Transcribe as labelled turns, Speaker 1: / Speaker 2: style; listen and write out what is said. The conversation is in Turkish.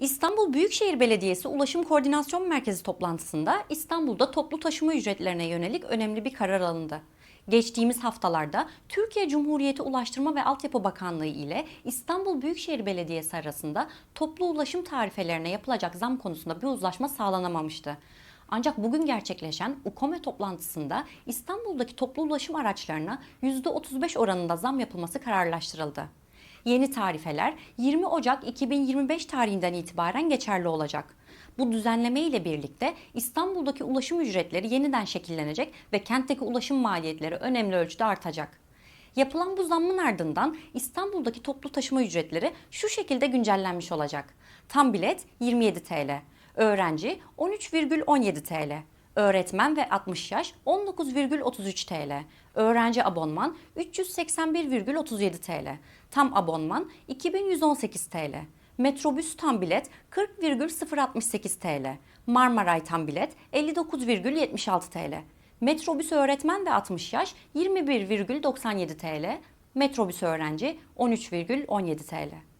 Speaker 1: İstanbul Büyükşehir Belediyesi Ulaşım Koordinasyon Merkezi toplantısında İstanbul'da toplu taşıma ücretlerine yönelik önemli bir karar alındı. Geçtiğimiz haftalarda Türkiye Cumhuriyeti Ulaştırma ve Altyapı Bakanlığı ile İstanbul Büyükşehir Belediyesi arasında toplu ulaşım tarifelerine yapılacak zam konusunda bir uzlaşma sağlanamamıştı. Ancak bugün gerçekleşen UKOME toplantısında İstanbul'daki toplu ulaşım araçlarına %35 oranında zam yapılması kararlaştırıldı. Yeni tarifeler 20 Ocak 2025 tarihinden itibaren geçerli olacak. Bu düzenleme ile birlikte İstanbul'daki ulaşım ücretleri yeniden şekillenecek ve kentteki ulaşım maliyetleri önemli ölçüde artacak. Yapılan bu zammın ardından İstanbul'daki toplu taşıma ücretleri şu şekilde güncellenmiş olacak. Tam bilet 27 TL, öğrenci 13,17 TL, öğretmen ve 60 yaş 19,33 TL, öğrenci abonman 381,37 TL, tam abonman 2118 TL, metrobüs tam bilet 40,068 TL, Marmaray tam bilet 59,76 TL, metrobüs öğretmen ve 60 yaş 21,97 TL, metrobüs öğrenci 13,17 TL.